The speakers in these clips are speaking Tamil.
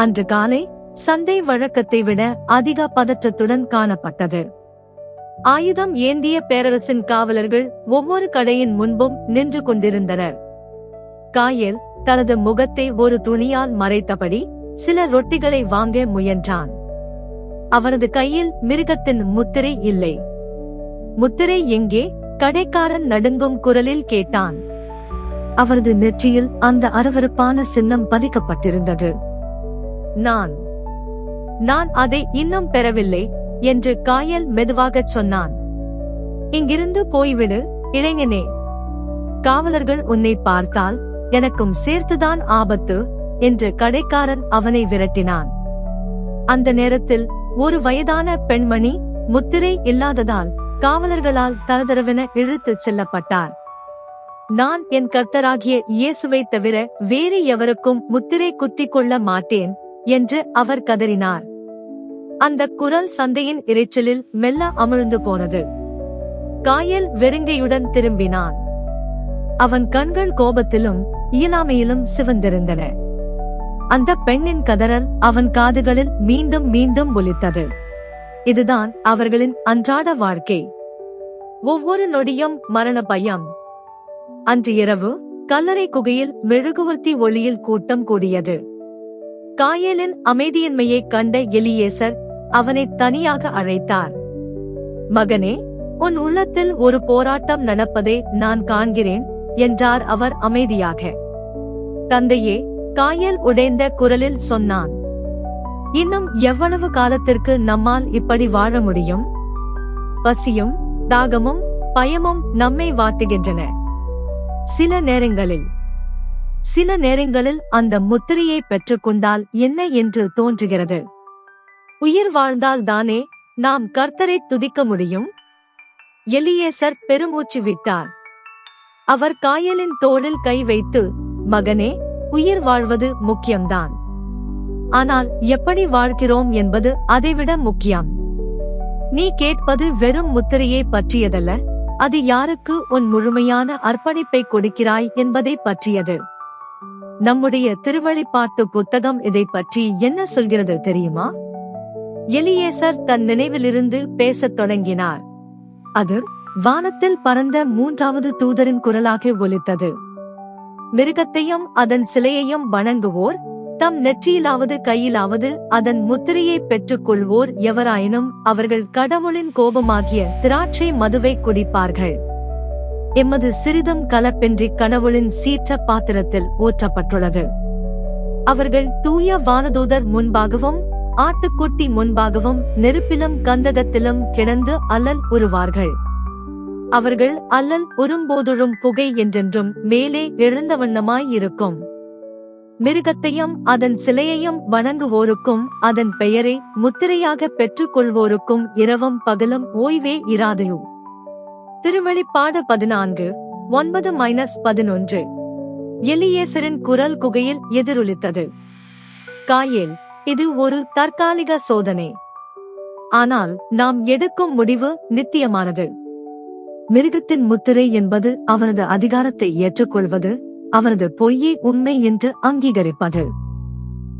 அன்று காலை சந்தை வழக்கத்தை விட அதிக பதற்றத்துடன் காணப்பட்டது. ஆயுதம் ஏந்திய பேரரசின் காவலர்கள் ஒவ்வொரு கடையின் முன்பும் நின்று கொண்டிருந்தனர். காயல் தனது முகத்தை ஒரு துணியால் மறைத்தபடி சில ரொட்டிகளை வாங்க முயன்றான். அவனது கையில் மிருகத்தின் முத்திரை இல்லை. முத்திரை எங்கே? கடைக்காரன் நடுங்கும் குரலில் கேட்டான். அவரது நெற்றியில் அந்த அருவருப்பான சின்னம் பதிக்கப்பட்டிருந்தது. நான். நான் அதை இன்னும் பெறவில்லை என்று காயல் மெதுவாகச் சொன்னான். இங்கிருந்து போய்விடு இளைஞனே. காவலர்கள் உன்னை பார்த்தால் எனக்கும் சேர்த்துதான் ஆபத்து என்று கடைக்காரன் அவனை விரட்டினான். அந்த நேரத்தில் ஒரு வயதான பெண்மணி முத்திரை இல்லாததால் காவலர்களால் தரதரவென இழுத்துச் செல்லப்பட்டார். நான் என் கர்த்தராகிய இயேசுவை தவிர வேறு எவருக்கும் முத்திரை குத்திக் கொள்ள மாட்டேன் என்று அவர் கதறினார். அந்த குரல் சந்தையின் இரைச்சலில் மெல்ல அமிழ்ந்து போனது. காயல் வெறுங்கையுடன் திரும்பினான். அவன் கண்கள் கோபத்திலும் இயலாமையிலும் சிவந்திருந்தன. அந்த பெண்ணின் கதறல் அவன் காதுகளில் மீண்டும் மீண்டும் ஒலித்தது. இதுதான் அவர்களின் அன்றாட வாழ்க்கை. ஒவ்வொரு நொடியும் மரண பயம். அன்று இரவு கல்லறை குகையில் மெழுகுவர்த்தி ஒளியில் கூட்டம் கூடியது. காயலின் அமைதியின்மையைக் கண்ட எலியேசர் அவனை தனியாக அழைத்தார். மகனே உன் உள்ளத்தில் ஒரு போராட்டம் நடப்பதை நான் காண்கிறேன் என்றார் அவர் அமைதியாக. தந்தையே காயல் உடைந்த குரலில் சொன்னான். இன்னும் எவ்வளவு காலத்திற்கு நம்மால் இப்படி வாழ முடியும்? பசியும் தாகமும் பயமும் நம்மை வாட்டுகின்றன. சில நேரங்களில் சில நேரங்களில் அந்த முத்திரையை பெற்றுக்கொண்டால் என்ன என்று தோன்றுகிறது? உயிர் வாழ்ந்தால் தானே நாம் கர்த்தரை துதிக்க முடியும்? எலியேசர் பெருமூச்சு விட்டார். அவர் காயலின் தோளில் கை வைத்து மகனே உயிர் வாழ்வது முக்கியம்தான். ஆனால் எப்படி வாழ்கிறோம் என்பது அதைவிட முக்கியம். நீ கேட்பது வெறும் முத்திரையை பற்றியதல்ல. அது யாருக்கு உன் முழுமையான அர்ப்பணிப்பை கொடுக்கிறாய் என்பதை பற்றியது. நம்முடைய திருவழிப்பாட்டு புத்தகம் இதை பற்றி என்ன சொல்கிறது தெரியுமா? எலியேசர் தன் நினைவிலிருந்து பேசத் தொடங்கினார். அது வானத்தில் பறந்த மூன்றாவது தூதரின் குரலாக ஒலித்தது. மிருகத்தையும் அதன் சிலையையும் வணங்குவோர் தம் நெற்றியிலாவது கையிலாவது அதன் முத்திரையை பெற்றுக் கொள்வோர் எவராயினும் அவர்கள் கடவுளின் கோபமாகிய திராட்சை மதுவை குடிப்பார்கள். எமது சிறிதும் கலப்பின்றி கடவுளின் சீற்ற பாத்திரத்தில் ஊற்றப்பட்டுள்ளது. அவர்கள் தூய வானதூதர் முன்பாகவும் ஆட்டுக்குட்டி முன்பாகவும் நெருப்பிலும் கந்தகத்திலும் கிடந்து அல்லல் உருவார்கள். அவர்கள் அல்லல் உரும்போதுழும் புகை என்றென்றும் மேலே எழுந்த வண்ணமாயிருக்கும் மிருகத்தையும் அதன் சிலையையும் வணங்குவோருக்கும் அதன் பெயரை முத்திரையாக பெற்றுக் கொள்வோருக்கும் இரவும் பகலும் ஓய்வே இராதையும் திருவெளிப்பாடு பதினான்கு ஒன்பது மைனஸ் பதினொன்று. எலியேசரின் குரல் குகையில் எதிரொலித்தது. காயேல் இது ஒரு தற்காலிக சோதனை. ஆனால் நாம் எடுக்கும் முடிவு நித்தியமானது. மிருகத்தின் முத்திரை என்பது அவனது அதிகாரத்தை ஏற்றுக்கொள்வது அவனது பொய்யை உண்மை என்று அங்கீகரிப்பது.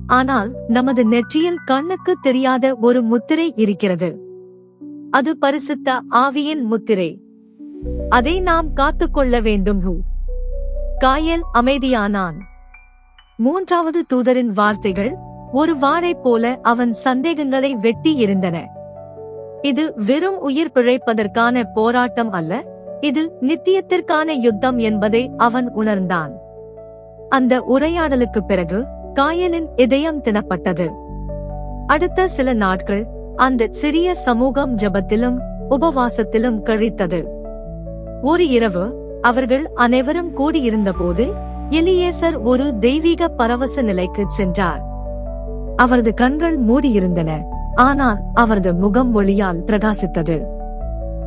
ஆனால் நமது நெற்றியில் கண்ணுக்கு தெரியாத ஒரு முத்திரை இருக்கிறது. அது பரிசுத்த ஆவியின் முத்திரை. அதை நாம் காத்துக்கொள்ள வேண்டும் ஹூ காயல் அமைதியானான். மூன்றாவது தூதரின் வார்த்தைகள் ஒரு வாளை போல அவன் சந்தேகங்களை வெட்டி இருந்தன இது வெறும் உயிர் பிழைப்பதற்கான போராட்டம் அல்ல இது நித்தியத்திற்கான யுத்தம் என்பதை அவன் உணர்ந்தான். அந்த உரையாடலுக்கு பிறகு காயலின் இதயம் தினப்பட்டது அடுத்த சில நாட்கள் அந்த சிறிய சமூகம் ஜபத்திலும் உபவாசத்திலும் கழித்தது. ஒரு இரவு அவர்கள் அனைவரும் கூடியிருந்தபோது எலியேசர் ஒரு தெய்வீக பரவச நிலைக்கு சென்றார். அவரது கண்கள் மூடியிருந்தன. ஆனால் அவரது முகம் ஒளியால் பிரகாசித்தது.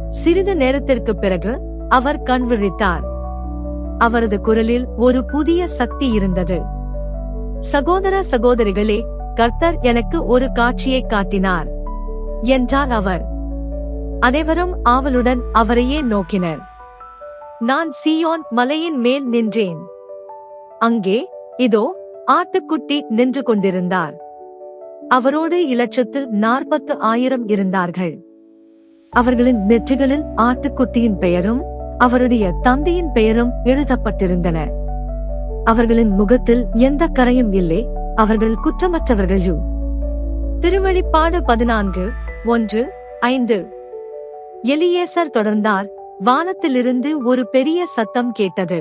சிறிது நேரத்திற்கு பிறகு அவர் கண் விழித்தார். அவரது குரலில் ஒரு புதிய சக்தி இருந்தது. சகோதர சகோதரிகளே கர்த்தர் எனக்கு ஒரு காட்சியை காட்டினார் என்றார் அவர். அனைவரும் ஆவலுடன் அவரையே நோக்கினர். நான் சியோன் மலையின் மேல் நின்றேன். அங்கே இதோ ஆட்டுக்குட்டி நின்று கொண்டிருந்தார். அவரோடு இலட்சத்து நாற்பத்து ஆயிரம் இருந்தார்கள். அவர்களின் நெற்றிகளில் ஆட்டுக்குட்டியின் பெயரும் அவருடைய தந்தையின் பெயரும் எழுதப்பட்டிருந்தன. அவர்களின் முகத்தில் எந்த கரையும் இல்லை அவர்கள் குற்றமற்றவர்களு திருவழிப்பாடு பதினான்கு ஒன்று ஐந்து. எலியேசர் தொடர்ந்தார் வானத்திலிருந்து ஒரு பெரிய சத்தம் கேட்டது.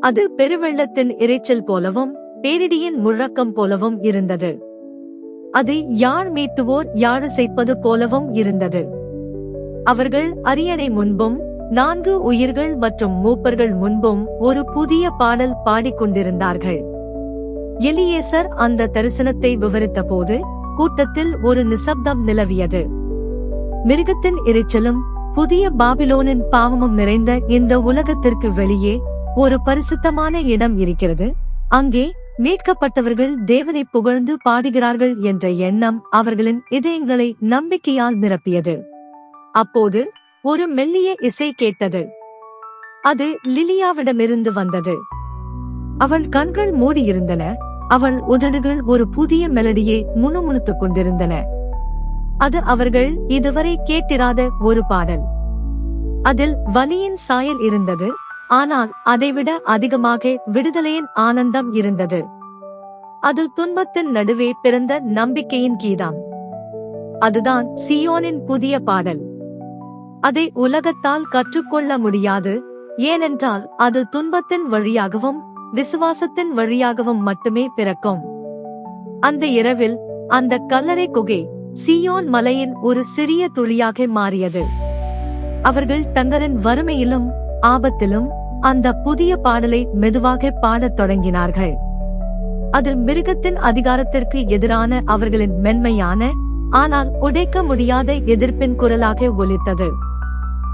அது பெருவெள்ளத்தின் இரைச்சல் போலவும் பேரிடியின் முழக்கம் போலவும் இருந்தது. அது யாழ் மீட்டுவோர் யாழ் செய்ப்பது போலவும் இருந்தது. அவர்கள் அரியணை முன்பும் நான்கு உயிர்கள் மற்றும் மூப்பர்கள் முன்பும் ஒரு புதிய பாடல் பாடிக்கொண்டிருந்தார்கள் எலியேசர் அந்த தரிசனத்தை விவரித்த போது கூட்டத்தில் ஒரு நிசப்தம் நிலவியது. மிருகத்தின் எரிச்சலும் புதிய பாபிலோனின் பாவமும் நிறைந்த இந்த உலகத்திற்கு வெளியே ஒரு பரிசுத்தமான இடம் இருக்கிறது. அங்கே மீட்கப்பட்டவர்கள் தேவனை புகழ்ந்து பாடுகிறார்கள் என்ற எண்ணம் அவர்களின் இதயங்களை நம்பிக்கையால் நிரப்பியது. அப்போது ஒரு மெல்லிய இசை கேட்டது. அது லிலியாவிடமிருந்து வந்தது. அவள் கண்கள் மூடியிருந்தன. அவள் உதடுகள் ஒரு புதிய மெலடியை முணுமுணுத்துக் கொண்டிருந்தன. அது அவர்கள் இதுவரை கேட்டிராத ஒரு பாடல். அதில் வலியின் சாயல் இருந்தது ஆனால் அதைவிட அதிகமாக விடுதலையின் ஆனந்தம் இருந்தது. அது துன்பத்தின் நடுவே பிறந்த நம்பிக்கையின் கீதம் அதுதான் சியோனின் புதிய பாடல். அதை உலகத்தால் கற்றுக்கொள்ள முடியாது ஏனென்றால் அது துன்பத்தின் வழியாகவும் விசுவாசத்தின் வழியாகவும் மட்டுமே பிறக்கும். அந்த இரவில் அந்த கல்லறை குகை சியோன் மலையின் ஒரு சிறிய துளியாக மாறியது. அவர்கள் தங்களின் வறுமையிலும் ஆபத்திலும் அந்த புதிய பாடலை மெதுவாக பாடத் தொடங்கினார்கள். அது மிருகத்தின் அதிகாரத்திற்கு எதிரான அவர்களின் மென்மையான ஆனால் உடைக்க முடியாத எதிர்ப்பின் குரலாக ஒலித்தது.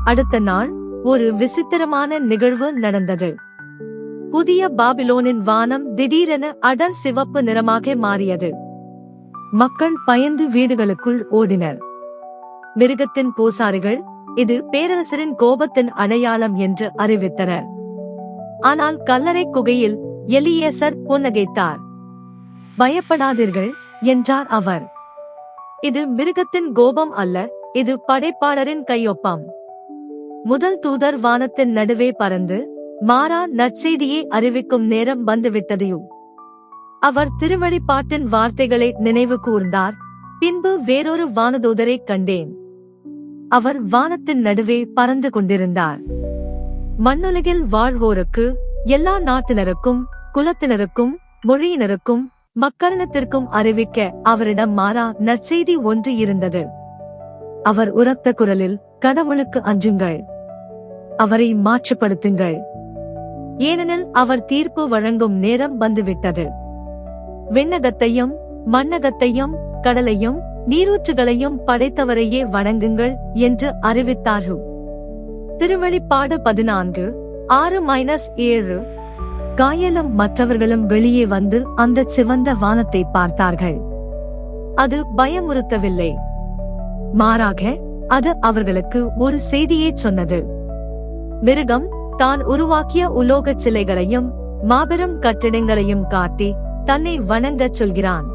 அடுத்த நாள் ஒரு விசித்திரமான நிகழ்வு நடந்தது. புதிய பாபிலோனின் வானம் திடீரென அடர் சிவப்பு நிறமாக மாறியது. மக்கள் பயந்து வீடுகளுக்குள் ஓடினர். மிருகத்தின் பூசாரிகள் இது பேரரசரின் கோபத்தின் அடையாளம் என்று அறிவித்தனர். ஆனால் கல்லறை குகையில் எலியேசர் புன்னகைத்தார். பயப்படாதீர்கள் என்றார் அவர். இது மிருகத்தின் கோபம் அல்ல இது படைப்பாளரின் கையொப்பம். முதல் தூதர் வானத்தின் நடுவே பறந்து மாறா நற்செய்தியை அறிவிக்கும் நேரம் வந்துவிட்டதையும் அவர் திருவழிப்பாட்டின் வார்த்தைகளை நினைவு கூர்ந்தார். பின்பு வேறொரு வானதூதரை கண்டேன். அவர் வானத்தின் நடுவே பறந்து கொண்டிருந்தார். மண்ணுலகில் வாழ்வோருக்கு எல்லா நாட்டினருக்கும் குலத்தினருக்கும் மொழியினருக்கும் மக்களினத்திற்கும் அறிவிக்க அவரிடம் மாறா நற்செய்தி ஒன்று இருந்தது. அவர் உரத்த குரலில் கடவுளுக்கு அஞ்சுங்கள். அவரை மாற்றுப்படுத்துங்கள். ஏனெனில் அவர் தீர்ப்பு வழங்கும் நேரம் வந்துவிட்டது. விண்ணகத்தையும் மண்ணகத்தையும் கடலையும் நீரூற்றுகளையும் படைத்தவரையே வணங்குங்கள் என்று அறிவித்தார்கள். திருவழிப்பாடு பதினான்கு ஆறு மைனஸ் ஏழு. காயலும் மற்றவர்களும் வெளியே வந்து அந்த சிவந்த வானத்தை பார்த்தார்கள். அது பயமுறுத்தவில்லை. மாறாக அது அவர்களுக்கு ஒரு செய்தியை சொன்னது. மிருகம் தான் உருவாக்கிய உலோகச் சிலைகளையும் மாபெரும் கட்டிடங்களையும் காட்டி தன்னை வணங்கச் சொல்கிறான்.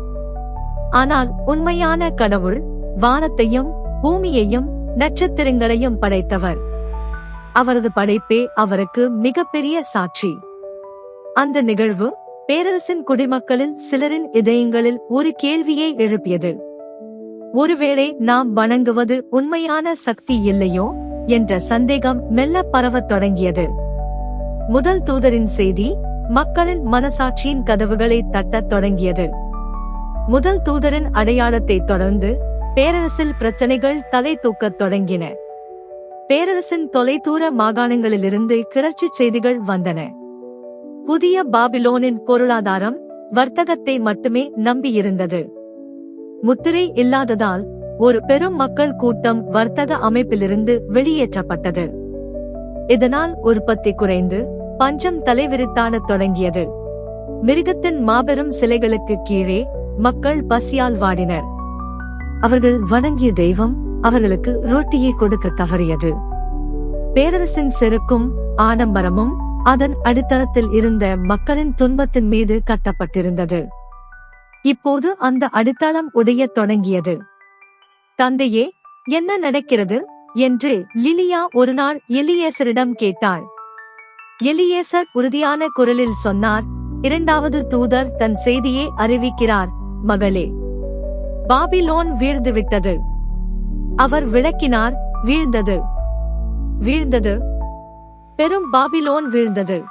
ஆனால் உண்மையான கடவுள் வானத்தையும் பூமியையும் நட்சத்திரங்களையும் படைத்தவர். அவரது படைப்பே அவருக்கு மிகப்பெரிய சாட்சி. அந்த நிகழ்வு பேரரசின் குடிமக்களில் சிலரின் இதயங்களில் ஒரு கேள்வியை எழுப்பியது. ஒருவேளை நாம் வணங்குவது உண்மையான சக்தி இல்லையோ என்ற சந்தேகம் மெல்ல பரவத் தொடங்கியது. முதல் தூதரின் செய்தி மக்களின் மனசாட்சியின் கதவுகளை தட்டத் தொடங்கியது. முதல் தூதரின் அடையாளத்தை தொடர்ந்து பேரரசில் பிரச்சனைகள் தலை தூக்கத் தொடங்கின. பேரரசின் தொலைதூர மாகாணங்களிலிருந்து கிளர்ச்சி செய்திகள் வந்தன. புதிய பாபிலோனின் பொருளாதாரம் வர்த்தகத்தை மட்டுமே நம்பியிருந்தது. முத்திரை இல்லாததால் ஒரு பெரும் மக்கள் கூட்டம் வர்த்தக அமைப்பிலிருந்து வெளியேற்றப்பட்டது. இதனால் உற்பத்தி குறைந்து பஞ்சம் தலைவிரித்தான தொடங்கியது. மிருகத்தின் மாபெரும் சிலைகளுக்கு கீழே மக்கள் பசியால் வாடினர். அவர்கள் வணங்கிய தெய்வம் அவர்களுக்கு ரொட்டியை கொடுக்க தவறியது. பேரரசின் செருக்கும் ஆடம்பரமும் அதன் அடித்தளத்தில் இருந்த மக்களின் துன்பத்தின் மீது கட்டப்பட்டிருந்தது. இப்போது அந்த அடித்தளம் உடையத் தொடங்கியது. தந்தையே என்ன நடக்கிறது? என்று லிலியா ஒருநாள் எலியேசரிடம் கேட்டாள். எலியேசர் உறுதியான குரலில் சொன்னார் இரண்டாவது தூதர் தன் செய்தியை அறிவிக்கிறார் மகளே. பாபிலோன் வீழ்ந்து விட்டது அவர் விளக்கினார் வீழ்ந்தது. வீழ்ந்தது. பெரும் பாபிலோன் வீழ்ந்தது.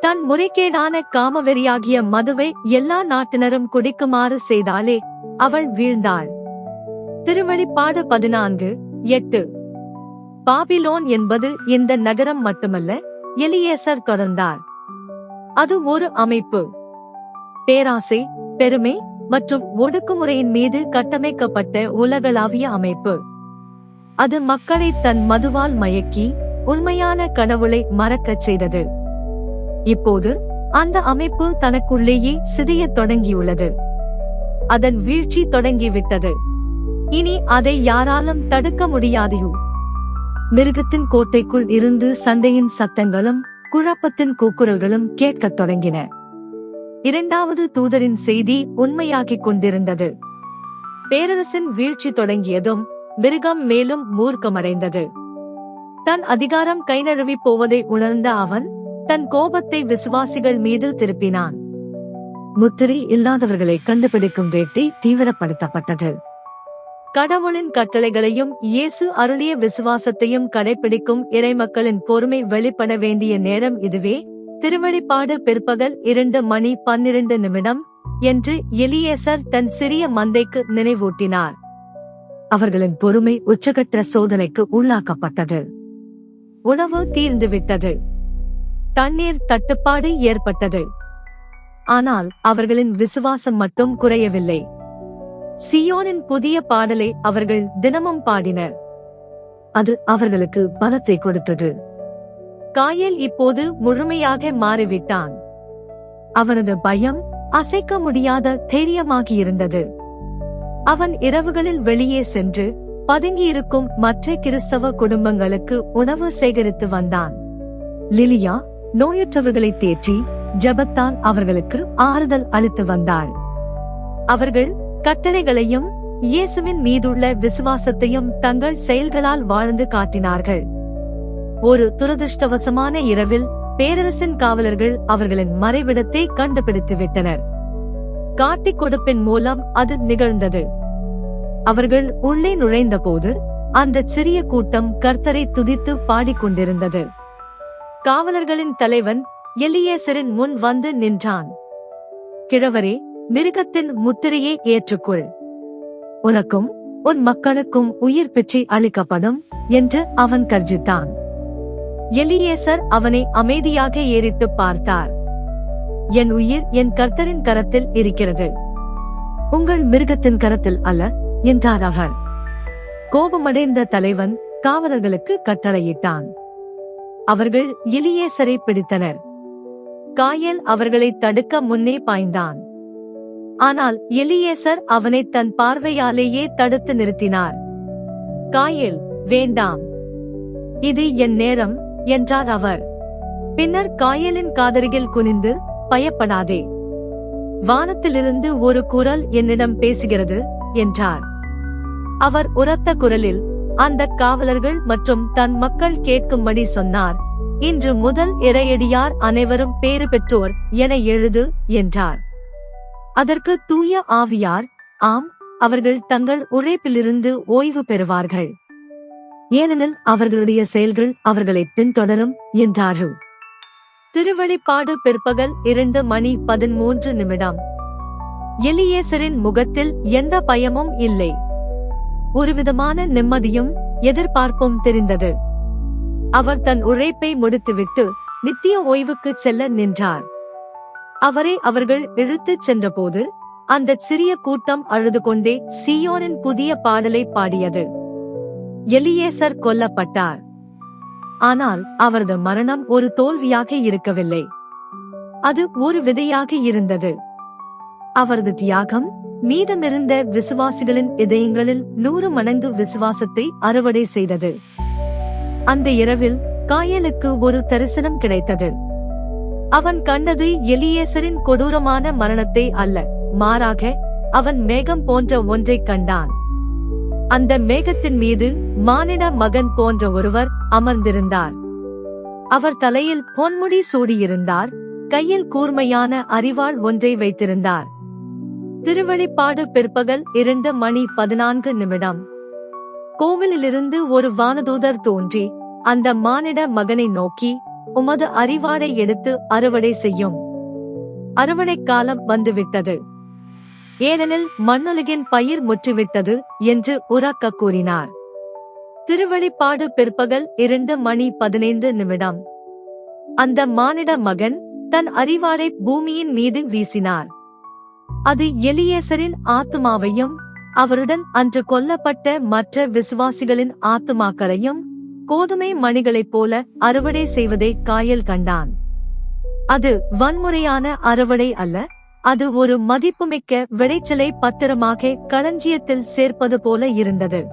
தன் முறைகேடான காமவெறியாகிய மதுவை எல்லா நாட்டினரும் குடிக்குமாறு செய்தாலே அவள் வீழ்ந்தாள். திருவழிப்பாடு பதினான்கு எட்டு. பாபிலோன் என்பது இந்த நகரம் மட்டுமல்ல எலியேசர் தொடர்ந்தார். அது ஒரு அமைப்பு. பேராசை பெருமை மற்றும் ஒடுக்குமுறையின் மீது கட்டமைக்கப்பட்ட உலகளாவிய அமைப்பு. அது மக்களை தன் மதுவால் மயக்கி உண்மையான கடவுளை மறக்கச் செய்தது. இப்போது அந்த அமைப்பு தனக்குள்ளேயே சிதைய தொடங்கியுள்ளது. அதன் வீழ்ச்சி தொடங்கிவிட்டது. இனி அதை யாராலும் தடுக்க முடியாது. மிருகத்தின் கோட்டைக்குள் இருந்து சண்டையின் சத்தங்களும் குழப்பத்தின் கூக்குரல்களும் கேட்கத் தொடங்கின. இரண்டாவது தூதரின் செய்தி உண்மையாகிக் கொண்டிருந்தது. பேரரசின் வீழ்ச்சி தொடங்கியதும் மிருகம் மேலும் மூர்க்கமடைந்தது. தன் அதிகாரம் கைநழுவி போவதை உணர்ந்த அவன் தன் கோபத்தை விசுவாசிகள் மீது திருப்பினான். முத்திரை இல்லாதவர்களை கண்டுபிடிக்கும் வேட்டை தீவிரப்படுத்தப்பட்டது. கடவுளின் கட்டளைகளையும் இயேசு அருளிய விசுவாசத்தையும் கடைபிடிக்கும் இறைமக்களின் பொறுமை வெளிப்பட வேண்டிய நேரம் இதுவே. திருவழிப்பாடு பிற்பகல் இரண்டு மணி பன்னிரண்டு நிமிடம் என்று எலியேசர் தன் சிறிய மந்தைக்கு நினைவூட்டினார். அவர்களின் பொறுமை உச்சகற்ற சோதனைக்கு உள்ளாக்கப்பட்டது. உணவு தீர்ந்துவிட்டது. தண்ணீர் தட்டுப்பாடு ஏற்பட்டது. ஆனால் அவர்களின் விசுவாசம் மட்டும் குறையவில்லை. சியோனின் புதிய பாடலை அவர்கள் தினமும் பாடினர். அது அவர்களுக்கு பலத்தை கொடுத்தது. காயல் இப்போது முழுமையாக மாறிவிட்டான். அவனது பயம் அசைக்க முடியாத தைரியமாகியிருந்தது. அவன் இரவுகளில் வெளியே சென்று பதுங்கியிருக்கும் மற்ற கிறிஸ்தவ குடும்பங்களுக்கு உணவு சேகரித்து வந்தான். லிலியா நோயுற்றவர்களை தேற்றி ஜெபத்தால் அவர்களுக்கு ஆறுதல் அளித்து வந்தாள். அவர்கள் கட்டளைகளையும் இயேசுவின் மீதுள்ள விசுவாசத்தையும் தங்கள் செயல்களால் வாழ்ந்து காட்டினார்கள். ஒரு துரதிருஷ்டவசமான இரவில் பேரரசின் காவலர்கள் அவர்களின் மறைவிடத்தை கண்டுபிடித்து விட்டனர் காட்டிக் கொடுப்பின் மூலம் அது நிகழ்ந்தது. அவர்கள் உள்ளே நுழைந்தபோது அந்த சிறிய கூட்டம் கர்த்தரை துதித்து பாடிக்கொண்டிருந்தது. காவலர்களின் தலைவன் எலியேசரின் முன் வந்து நின்றான். கிழவரே மிருகத்தின் முத்திரையை ஏற்றுக்கொள். உனக்கும் உன் மக்களுக்கும் உயிர் பிச்சை அளிக்கப்படும் என்று அவன் கர்ஜித்தான். எலியேசர் அவனை அமைதியாக ஏறிட்டு பார்த்தார். என் உயிர் என் கர்த்தரின் கரத்தில் இருக்கிறது. உங்கள் மிருகத்தின் கரத்தில் அல்ல என்றார் அவர் கோபமடைந்த தலைவன் காவலர்களுக்கு கட்டளையிட்டான். அவர்கள் எலியேசரை பிடித்தனர். காயல் அவர்களை தடுக்க முன்னே பாய்ந்தான். ஆனால் எலியேசர் அவனை தன் பார்வையாலேயே தடுத்து நிறுத்தினார். காயல் வேண்டாம். இது என் நேரம் என்றார் அவர். பின்னர் காயலின் காதருகில் குனிந்து பயப்படாதே. வானத்திலிருந்து ஒரு குரல் என்னிடம் பேசுகிறது என்றார். அவர் உரத்த குரலில் அந்த காவலர்கள் மற்றும் தன் மக்கள் கேட்கும்படி சொன்னார். இன்று முதல் இறையடியார் அனைவரும் பேறு பெற்றோர் என எழுது என்றார். அதற்கு தூய ஆவியார் ஆம் அவர்கள் தங்கள் உழைப்பிலிருந்து ஓய்வு பெறுவார்கள். ஏனெனில் அவர்களுடைய செயல்கள் அவர்களை பின்தொடரும் என்றார்கள். திருவழிப்பாடு பிற்பகல் இரண்டு மணி பதிமூன்று நிமிடம். எலியேசரின் முகத்தில் எந்த பயமும் இல்லை. ஒருவிதமான நிம்மதியும் எதிர்பார்ப்பும் தெரிந்தது. அவர் தன் உழைப்பை முடித்துவிட்டு நித்திய ஓய்வுக்கு செல்ல நின்றார். அவரை அவர்கள் இழுத்துச் சென்றபோது அந்த சிறிய கூட்டம் அழுது கொண்டே சியோனின் புதிய பாடலை பாடியது. எலியேசர் கொல்லப்பட்டார். ஆனால் அவரது மரணம் ஒரு தோல்வியாக இருக்கவில்லை. அது ஒரு விதையாக இருந்தது. அவரது தியாகம் மீதமிருந்த விசுவாசிகளின் இதயங்களில் நூறு மடங்கு விசுவாசத்தை அறுவடை செய்தது. அந்த இரவில் காயலுக்கு ஒரு தரிசனம் கிடைத்தது. அவன் கண்டது எலியேசரின் கொடூரமான மரணத்தை அல்ல. மாறாக அவன் மேகம் போன்ற ஒன்றைக் கண்டான். அந்த மேகத்தின் மீது மானிட மகன் போன்ற ஒருவர் அமர்ந்திருந்தார். அவர் தலையில் பொன்முடி சூடியிருந்தார் கையில் கூர்மையான அறிவாள் ஒன்றை வைத்திருந்தார். திருவெளிப்பாடு பிற்பகல் இரண்டு மணி பதினான்கு நிமிடம். கோவிலிலிருந்து ஒரு வானதூதர் தோன்றி அந்த மானிட மகனை நோக்கி உமது அறிவாடை எடுத்து அறுவடை செய்யும். அறுவடை காலம் வந்துவிட்டது. ஏனெனில் மண்ணுலகின் பயிர் முற்றிவிட்டது என்று உறக்க கூறினார். திருவெளிப்பாடு பிற்பகல் இரண்டு மணி பதினைந்து நிமிடம். அந்த மானிட மகன் தன் அறிவாரை பூமியின் மீது வீசினார். அது எலியேசரின் ஆத்துமாவையும் அவருடன் அன்று கொல்லப்பட்ட மற்ற விசுவாசிகளின் ஆத்துமாக்களையும் கோதுமை மணிகளைப் போல அறுவடை செய்வதை காயல் கண்டான். அது வன்முறையான அறுவடை அல்ல அது ஒரு மதிப்புமிக்க விளைச்சலை பத்திரமாக களஞ்சியத்தில் சேர்ப்பது போல இருந்தது.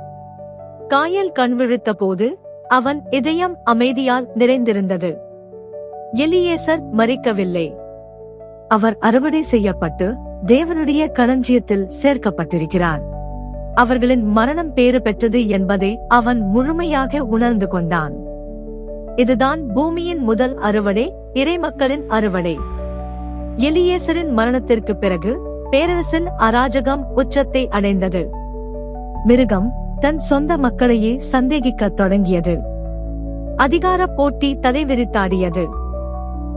காயல் கண்விழித்த போது அவன் இதயம் அமைதியால் நிறைந்திருந்தது. எலியேசர் மறிக்கவில்லை. அவர் அறுவடை செய்யப்பட்டு தேவனுடைய களஞ்சியத்தில் சேர்க்கப்பட்டிருக்கிறார். அவர்களின் மரணம் பேறு பெற்றது என்பதை அவன் முழுமையாக உணர்ந்து கொண்டான். இதுதான் பூமியின் முதல் அறுவடை இறைமக்களின் அறுவடை. எலியேசரின் மரணத்திற்கு பிறகு பேரரசின் அராஜகம் உச்சத்தை அடைந்தது. மிருகம் தன் சொந்த மக்களையே சந்தேகிக்கத் தொடங்கியது. அதிகார போட்டி தலைவிரித்தாடியது.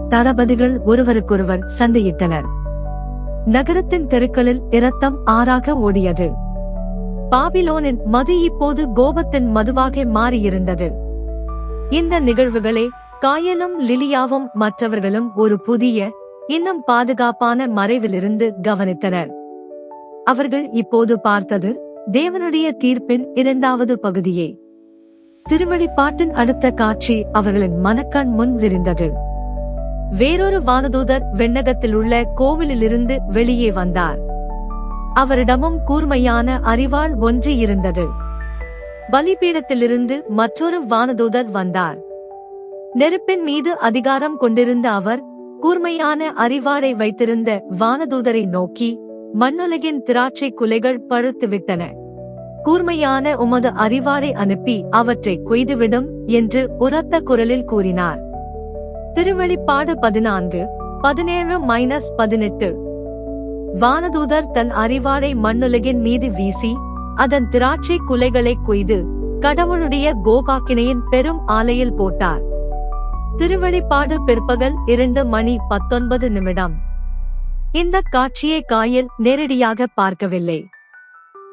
தளபதிகள் ஒருவருக்கொருவர் சண்டையிட்டனர். நகரத்தின் தெருக்களில் இரத்தம் ஆறாக ஓடியது. பாபிலோனின் மது இப்போது கோபத்தின் மதுவாக மாறியிருந்தது. இந்த நிகழ்வுகளே காயலும் லிலியாவும் மற்றவர்களும் ஒரு புதிய இன்னும் பாதுகாப்பான மறைவிலிருந்து கவனித்தனர். அவர்கள் இப்போது பார்த்தது தேவனுடைய தீர்ப்பின் இரண்டாவது பகுதியே. திருவழிப்பாட்டின் அடுத்த காட்சி அவர்களின் மனக்கண் முன் விரிந்தது. வேறொரு வானதூதர் வெண்ணகத்தில் உள்ள கோவிலிலிருந்து வெளியே வந்தார். அவரிடமும் கூர்மையான அறிவாள் ஒன்று இருந்தது பலிபீடத்திலிருந்து மற்றொரு வானதூதர் வந்தார். நெருப்பின் மீது அதிகாரம் கொண்டிருந்த அவர் கூர்மையான அறிவாளை வைத்திருந்த வானதூதரை நோக்கி மண்ணுலகின் திராட்சை குலைகள் பழுத்துவிட்டன. கூர்மையான உமது அறிவாளை அனுப்பி அவற்றை கொய்துவிடும் என்று உரத்த குரலில் கூறினார். திருவெளிப்பாடு பதினான்கு பதினேழு மைனஸ் பதினெட்டு. வானதூதர் தன் அறிவாளை மண்ணுலகின் மீது வீசி அதன் திராட்சை குலைகளை கொய்து கடவுளுடைய கோபாக்கினையின் பெரும் ஆலையில் போட்டார். திருவெளிப்பாடு பிற்பகல் இரண்டு மணி பத்தொன்பது நிமிடம். இந்த காட்சியை காயல் நேரடியாக பார்க்கவில்லை.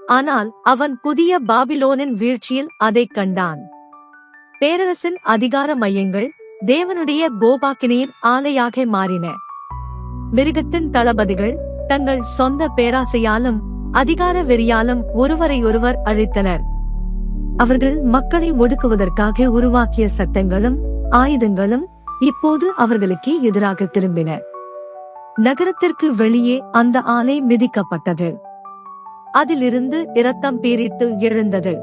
ஆனால் அவன் புதிய பாபிலோனின் வீழ்ச்சியில் அதைக் கண்டான். பேரரசின் அதிகார மையங்கள் தேவனுடைய கோபாக்கினியின் ஆலையாக மாறின. மிருகத்தின் தளபதிகள் தங்கள் சொந்த பேராசையாலும் அதிகார வெறியாலும் ஒருவரையொருவர் அழித்தனர். அவர்கள் மக்களை ஒடுக்குவதற்காக உருவாக்கிய சட்டங்களும் ஆயுதங்களும் இப்போது அவர்களுக்கு எதிராக திரும்பின. நகரத்திற்கு வெளியே அந்த ஆலை மிதிக்கப்பட்டது. அதிலிருந்து இரத்தம் பீரிட்டு எழுந்தது.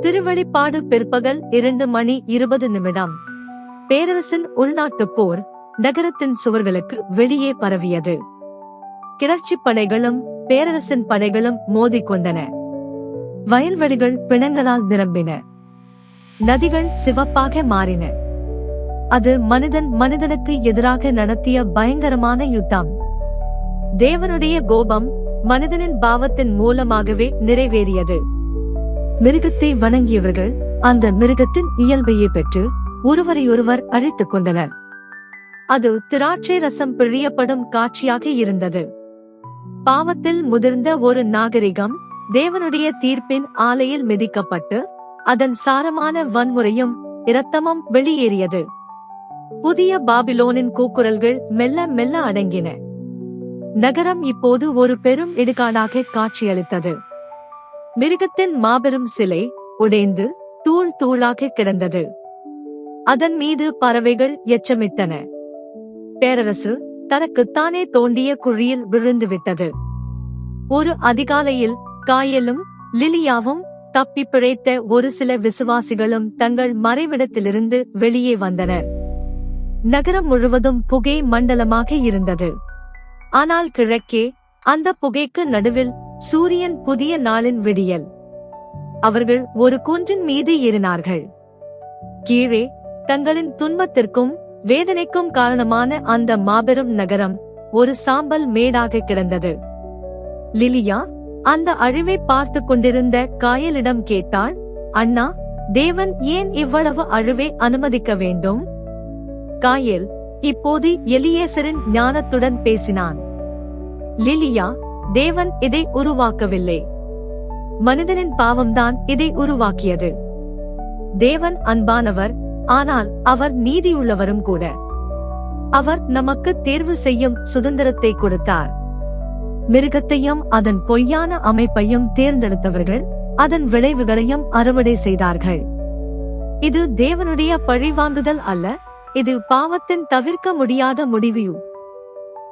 திருவழிப்பாடு பிற்பகல் இரண்டு மணி இருபது நிமிடம். பேரரசின் உள்நாட்டுப் போர் நகரத்தின் சுவர்களுக்கு வெளியே பரவியது. கிளர்ச்சி படைகளும் பேரரசின் படைகளும் மோதிக்கொண்டன. வயல்வெளிகள் பிணங்களால் நிரம்பின. நதிகள் சிவப்பாக மாறின. அது மனிதன் மனிதனுக்கு எதிராக நடத்திய பயங்கரமான யுத்தம். தேவனுடைய கோபம் மனிதனின் பாவத்தின் மூலமாகவே நிறைவேறியது. மிருகத்தை வணங்கியவர்கள் அந்த மிருகத்தின் இயல்பையே பெற்று ஒருவரையொருவர் அழைத்துக் கொண்டனர். அது திராட்சை ரசம் பிழியப்படும் காட்சியாக இருந்தது. பாவத்தில் முதிர்ந்த ஒரு நாகரிகம் தேவனுடைய தீர்ப்பின் ஆலையில் மிதிக்கப்பட்டு அதன் சாரமான வன்முறையும் இரத்தமும் வெளியேறியது. புதிய பாபிலோனின் கூக்குரல்கள் மெல்ல மெல்ல அடங்கின. நகரம் இப்போது ஒரு பெரும் இடுகாடாக காட்சியளித்தது. மிருகத்தின் மாபெரும் சிலை உடைந்து தூள் தூளாக கிடந்தது. அதன் மீது பறவைகள் எச்சமிட்டன. பேரரசு தனக்குத்தானே தோண்டிய குழியில் விழுந்து விட்டது ஒரு அதிகாலையில் காயலும் லிலியாவும் தப்பி பிழைத்த ஒரு சில விசுவாசிகளும் தங்கள் மறைவிடத்திலிருந்து வெளியே வந்தனர். நகரம் முழுவதும் புகை மண்டலமாக இருந்தது. ஆனால் கிழக்கே அந்த புகைக்கு நடுவில் சூரியன் புதிய நாளின் விடியல். அவர்கள் ஒரு குன்றின் மீது ஏறினார்கள். கீழே தங்களின் துன்பத்திற்கும் வேதனைக்கும் காரணமான அந்த மாபெரும் நகரம் ஒரு சாம்பல் மேடாக கிடந்தது. லிலியா அந்த அழிவை பார்த்து கொண்டிருந்த காயலிடம் கேட்டாள் அண்ணா தேவன் ஏன் இவ்வளவு அழிவை அனுமதிக்க வேண்டும்? காயல் இப்போது எலியேசரின் ஞானத்துடன் பேசினான். லிலியா தேவன் இதை உருவாக்கவில்லை. மனிதனின் பாவம்தான் இதை உருவாக்கியது. தேவன் அன்பானவர் ஆனால் அவர் நீதியுள்ளவரும் கூட. அவர் நமக்கு தேர்வு செய்யும் சுதந்திரத்தை கொடுத்தார். மிருகத்தையும் அதன் பொய்யான அமைப்பையும் தேர்ந்தெடுத்தவர்கள் அதன் விளைவுகளையும் அறுவடை செய்தார்கள். இது தேவனுடைய பழிவாங்குதல் அல்ல இது பாவத்தின் தவிர்க்க முடியாத முடிவு.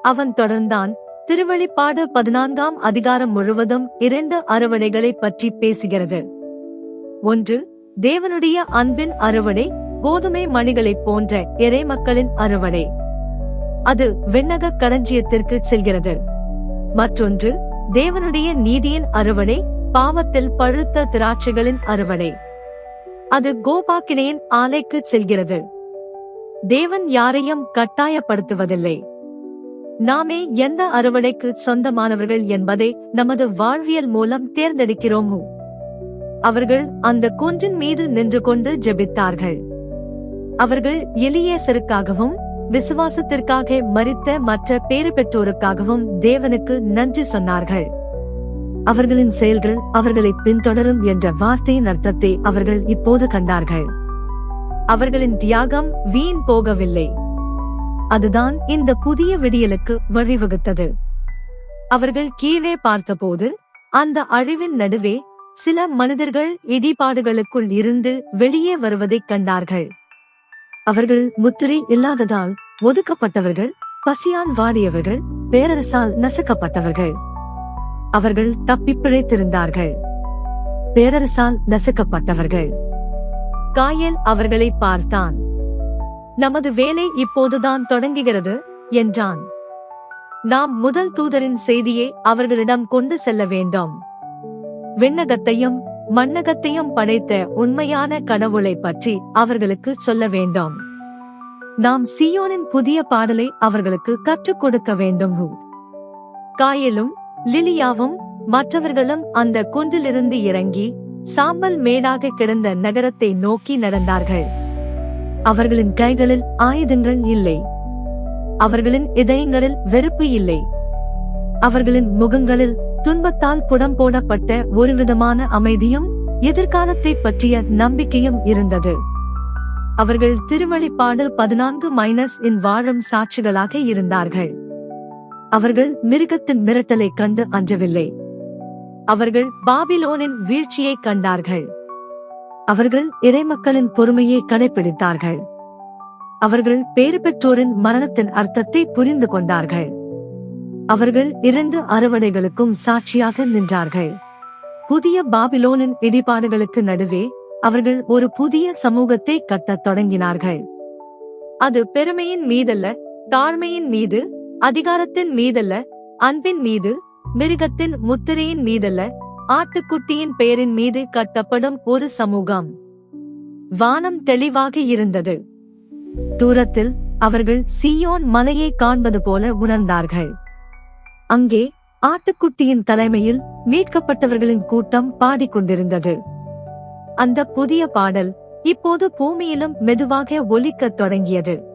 அவன் தொடர்ந்தான் திருவழிப்பாடு பதினான்காம் அதிகாரம் முழுவதும் இரண்டு அறுவடைகளை பற்றி பேசுகிறது. ஒன்று தேவனுடைய அன்பின் அறுவடை கோதுமை மணிகளைப் போன்ற இறைமக்களின் அறுவடை அது விண்ணக களஞ்சியத்திற்கு செல்கிறது. மற்றொன்று தேவனுடைய நீதியின் அறுவடை பாவத்தில் பழுத்த திராட்சைகளின் அறுவடை அது கோபாக்கினையின் ஆலைக்கு செல்கிறது. தேவன் யாரையும் கட்டாயப்படுத்துவதில்லை. நாமே எந்த அறுவடைக்கு சொந்தமானவர்கள் என்பதை நமது வாழ்வியல் மூலம் தேர்ந்தெடுக்கிறோமோ? அவர்கள் அந்த குன்றின் மீது நின்று கொண்டு ஜெபித்தார்கள். அவர்கள் எலியேசருக்காகவும் விசுவாசத்திற்காக மறித்த மற்ற பேறு பெற்றோருக்காகவும் தேவனுக்கு நன்றி சொன்னார்கள். அவர்களின் செயல்கள் அவர்களை பின்தொடரும் என்ற வார்த்தையின் அர்த்தத்தை அவர்கள் இப்போது கண்டார்கள். அவர்களின் தியாகம் வீண் போகவில்லை. அதுதான் இந்த புதிய விடியலுக்கு வழிவகுத்தது. அவர்கள் கீழே பார்த்தபோது அந்த அழிவின் நடுவே சில மனிதர்கள் இடிபாடுகளுக்குள் இருந்து வெளியே வருவதைக் கண்டார்கள். அவர்கள் முத்திரை இல்லாததால் ஒதுக்கப்பட்டவர்கள் பசியால் வாடியவர்கள் பேரரசால் நசுக்கப்பட்டவர்கள். அவர்கள் தப்பிப் பிழைத்திருந்தார்கள். பேரரசால் நசுக்கப்பட்டவர்கள். காயல் அவர்களை பார்த்தான். நமது வேலை இப்போதுதான் தொடங்குகிறது என்றான். நாம் முதல் தூதரின் செய்தியை அவர்களிடம் கொண்டு செல்ல வேண்டும். விண்ணகத்தையும் மண்ணகத்தையும் படைத்த உண்மையான கடவுளை பற்றி அவர்களுக்கு சொல்ல வேண்டும். நாம் சியோனின் புதிய பாடலை அவர்களுக்கு கற்றுக் கொடுக்க வேண்டும். காயலும் லிலியாவும் மற்றவர்களும் அந்த குன்றிலிருந்து இறங்கி சாம்பல் மேடாக கிடந்த நகரத்தை நோக்கி நடந்தார்கள். அவர்களின் கைகளில் ஆயுதங்கள் இல்லை. அவர்களின் இதயங்களில் வெறுப்பு இல்லை. அவர்களின் முகங்களில் துன்பத்தால் புடம் போடப்பட்ட ஒருவிதமான அமைதியும் எதிர்காலத்தை பற்றிய நம்பிக்கையும் இருந்தது. அவர்கள் திருவழிப்பாடு பதினான்கு மைனஸ் இன் வாழும் சாட்சிகளாக இருந்தார்கள். அவர்கள் மிருகத்தின் மிரட்டலை கண்டு அஞ்சவில்லை. அவர்கள் பாபிலோனின் வீழ்ச்சியை கண்டார்கள். அவர்கள் இறைமக்களின் பொறுமையை கடைபிடித்தார்கள் அவர்கள் பேறு பெற்றோரின் மரணத்தின் அர்த்தத்தை புரிந்து கொண்டார்கள். அவர்கள் இரண்டு அறுவடைகளுக்கும் சாட்சியாக நின்றார்கள். புதிய பாபிலோனின் இடிபாடுகளுக்கு நடுவே அவர்கள் ஒரு புதிய சமூகத்தை கட்டத் தொடங்கினார்கள். அது பெருமையின் மீதல்ல தாழ்மையின் மீது அதிகாரத்தின் மீதல்ல அன்பின் மீது மிருகத்தின் முத்திரையின் மீதல்ல ஆட்டுக்குட்டியின் பெயரின் மீது கட்டப்படும் ஒரு சமூகம். வானம் தெளிவாக இருந்தது. தூரத்தில் அவர்கள் சியோன் மலையை காண்பது போல உணர்ந்தார்கள். அங்கே ஆட்டுக்குட்டியின் தலைமையில் மீட்கப்பட்டவர்களின் கூட்டம் பாடிக்கொண்டிருந்தது. அந்த புதிய பாடல் இப்போது பூமியிலும் மெதுவாக ஒலிக்கத் தொடங்கியது.